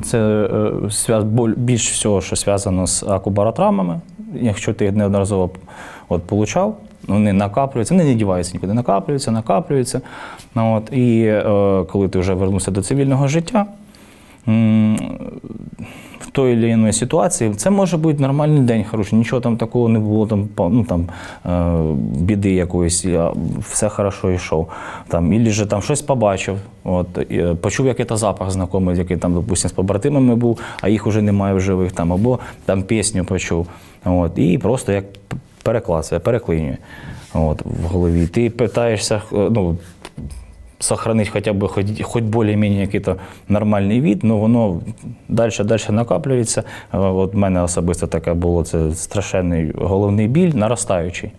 це е, більш всього, що зв'язано з акубаротравмами. Якщо ти їх неодноразово от, получав, вони накаплюються, вони не діваються нікуди, накаплюються, накаплюються. Ну, от, і е, коли ти вже вернувся до цивільного життя, в той чи іншій ситуації, це може бути нормальний день, хороший, нічого там такого не було, там, ну, там, е, біди якоїсь, все хорошо йшов. Там, Ілі же там щось побачив, от, е, почув якийсь запах знайомий, який там, допустим, з побратимами був, а їх вже немає в живих, там, або там пісню почув. От, і просто як п- перекласує, переклинює от, в голові. Ти питаєшся, е, ну, сохранить хотя бы хоть, хоть более-менее який-то нормальний від, ну воно далі далі накоплюється. Е, От в мене особисто таке було це страшенний головний біль, наростаючий.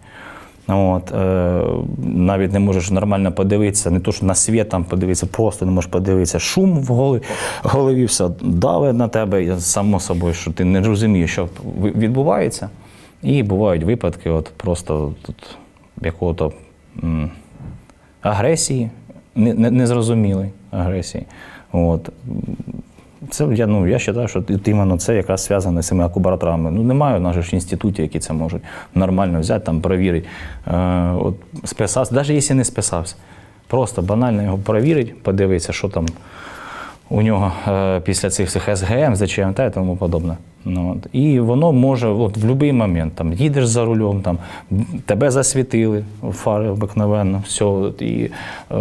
От, е, навіть не можеш нормально подивитися, не то, що на світ там подивитися, просто не можеш подивитися. Шум в голові, голові все давить на тебе, само собою, що ти не розумієш, що відбувається. І бувають випадки, от просто тут якого-то агресії, не- не- незрозумілої агресії. От. Це я, ну, я вважаю, що іменно це якраз зв'язане з цими акубараторами. Ну, немає в наших інститутів, які це можуть нормально взяти, там, перевірити. Е, от, списався, навіть якщо не списався, просто банально його перевірить, подивитися, що там у нього е, після цих всіх СГМ, ЗЧМТ і тому подобне. Ну, от. І воно може от, в будь-який момент, там, їдеш за рулем, там, тебе засвітили, фари обикновенно, все, і е,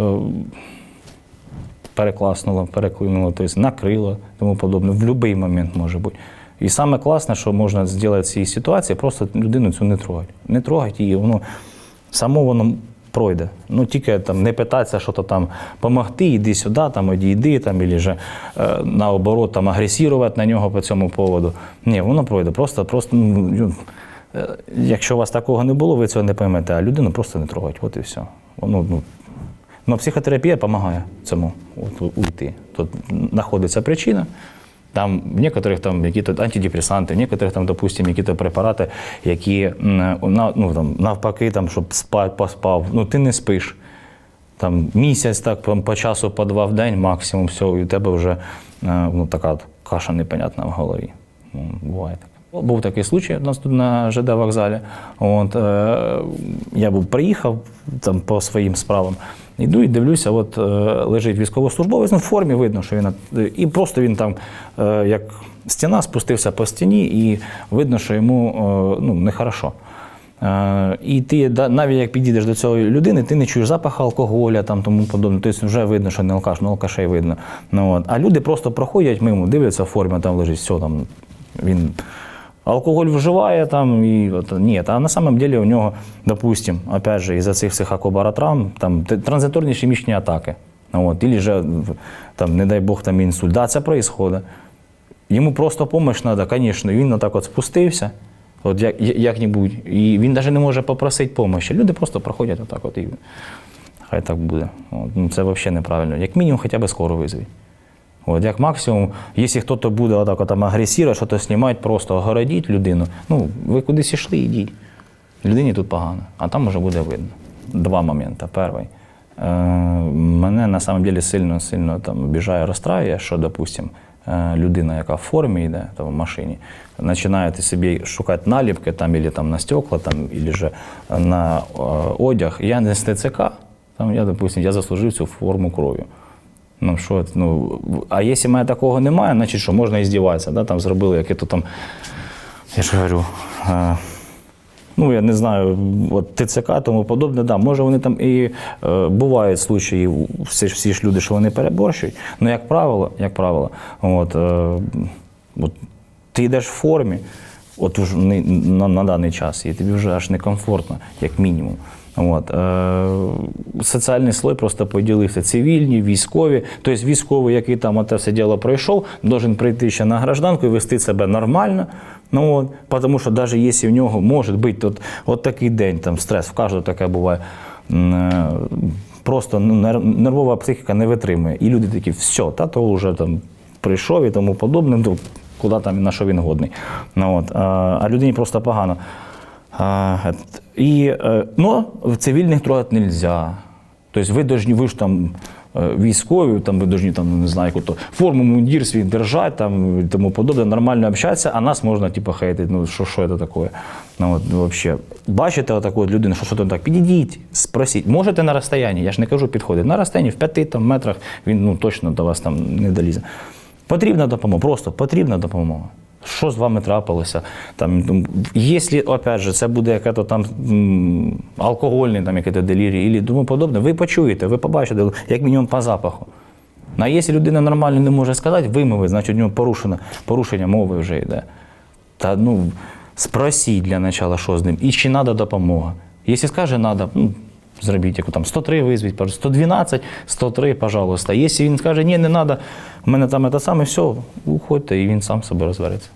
перекласнуло, переклинуло, тобто накрило, тому подобне. В будь-який момент може бути. І саме класне, що можна зробити в цій ситуації, просто людину цю не трогати. Не трогати її, воно само воно пройде. Ну тільки там не питатися, що то там помогти, іди сюди, там одійди, там, або же, е, наоборот там агресувати на нього по цьому поводу. Ні, воно пройде. Просто, просто ну, ну, е, якщо у вас такого не було, ви цього не поймете, а людину просто не трогать. От і все. Воно, ну, Ну, психотерапія допомагає цьому от, уйти. Тут знаходиться причина. Там в некоторых там якісь антидепресанти, в некоторых там, допустим, якісь препарати, які ну, там, навпаки, там, щоб спати, поспав. Ну, ти не спиш. Там місяць, так, по, часу, по два в день максимум, все, і у тебе вже е, ну, така каша непонятна в голові. Ну, буває таке. Був такий случай у нас тут на ЖД вокзалі. От, е, я був приїхав там по своїм справам. Йду і дивлюся, от е, лежить військовослужбовець, ну, в формі видно, що він е, і просто він там, е, як стіна, спустився по стіні, і видно, що йому е, ну, нехорошо. Е, І ти навіть як підійдеш до цієї людини, ти не чуєш запах алкоголя там тому подобне. Тобто вже видно, що не алкаш, ну алкашей видно. Ну, от. А люди просто проходять мимо, дивляться в формі, там лежить все там. Він алкоголь вживає там і от, ні. А на самом деле у нього, допустим, опять же, із-за цих всіх акубаротравм, там транзиторні ішемічні атаки. От, или же, там, не дай Бог, там інсульт. Да, це происходит. Йому просто допомога треба, звісно. Він отак от спустився, от як, як-небудь, і він навіть не може попросити допомоги. Люди просто проходять отак от і хай так буде. От, ну, це взагалі неправильно. Як мінімум, хоча б скоро визвіть. От, як максимум, якщо хтось буде отак от, там агресувати, щось знімати, просто огородіть людину, ну, ви кудись йшли, йдіть. Людині тут погано, а там вже буде видно. Два моменти. Перший. Е, мене на самом деле сильно сильно там обіжає, розстраює, що, допустим, е, людина, яка в формі йде там, в машині, починає собі шукати наліпки там, або там, на стекла, там, або же на е, одяг. Я не з ТЦК, там, я, допустим, я заслужив цю форму кров'ю. Ну, що, ну, а якщо мене такого немає, значить що, можна і здіватися. Да? Там зробили яке то там, я ж говорю, е, ну, я не знаю, от ТЦК, тому подобне, да, може вони там і е, бувають случаї, всі ж, всі ж люди, що вони переборщують. Ну, як правило, як правило, от, е, от, ти йдеш в формі, от уж на, на даний час, і тобі вже аж некомфортно, як мінімум. От, е, соціальний слой просто поділився цивільні, військові. Тобто військовий, який там це все діло пройшов, должен прийти ще на гражданку і вести себе нормально. Ну, тому що навіть якщо в нього може бути от, от такий день, там стрес, в кожного таке буває. е, Просто ну, нервова психіка не витримує. І люди такі, все, та то вже там прийшов і тому подобне, ну, куди там на що він годний. Ну, от, а, а людині просто погано. А, і, е, но в цивільних трогати не можна. Тобто ви должні, ви ж там е, військові, там ви повинні там, не знаю, яку-то форму мундір свій держати, там і тому подобне, нормально общатися, а нас можна типу, хейтити. Ну, що, що це таке? Ну, от, вообще. Бачите отаку от людину, що що там так, підійдіть, спросіть. Можете на розстоянні, я ж не кажу підходити. На розстоянні в п'яти там, метрах він ну, точно до вас там не долізе. Потрібна допомога, просто потрібна допомога. Що з вами трапилося? Там, там, якщо, опять же, це буде яке-то там алкогольний там, яке-то делірі і тому подобне, ви почуєте, ви побачите, як мінімум по запаху. Ну, А якщо людина нормально не може сказати, вимови, значить у нього порушено, порушення мови вже йде. Та ну, спросіть для начала, що з ним, і чи треба допомога. Якщо скаже, треба, ну, зробіть яку там 103 визвіть, пожалуйста, 112, 103, пожалуйста. Якщо він скаже, ні, не треба, в мене там це саме, все, уходьте, і він сам себе розбереться.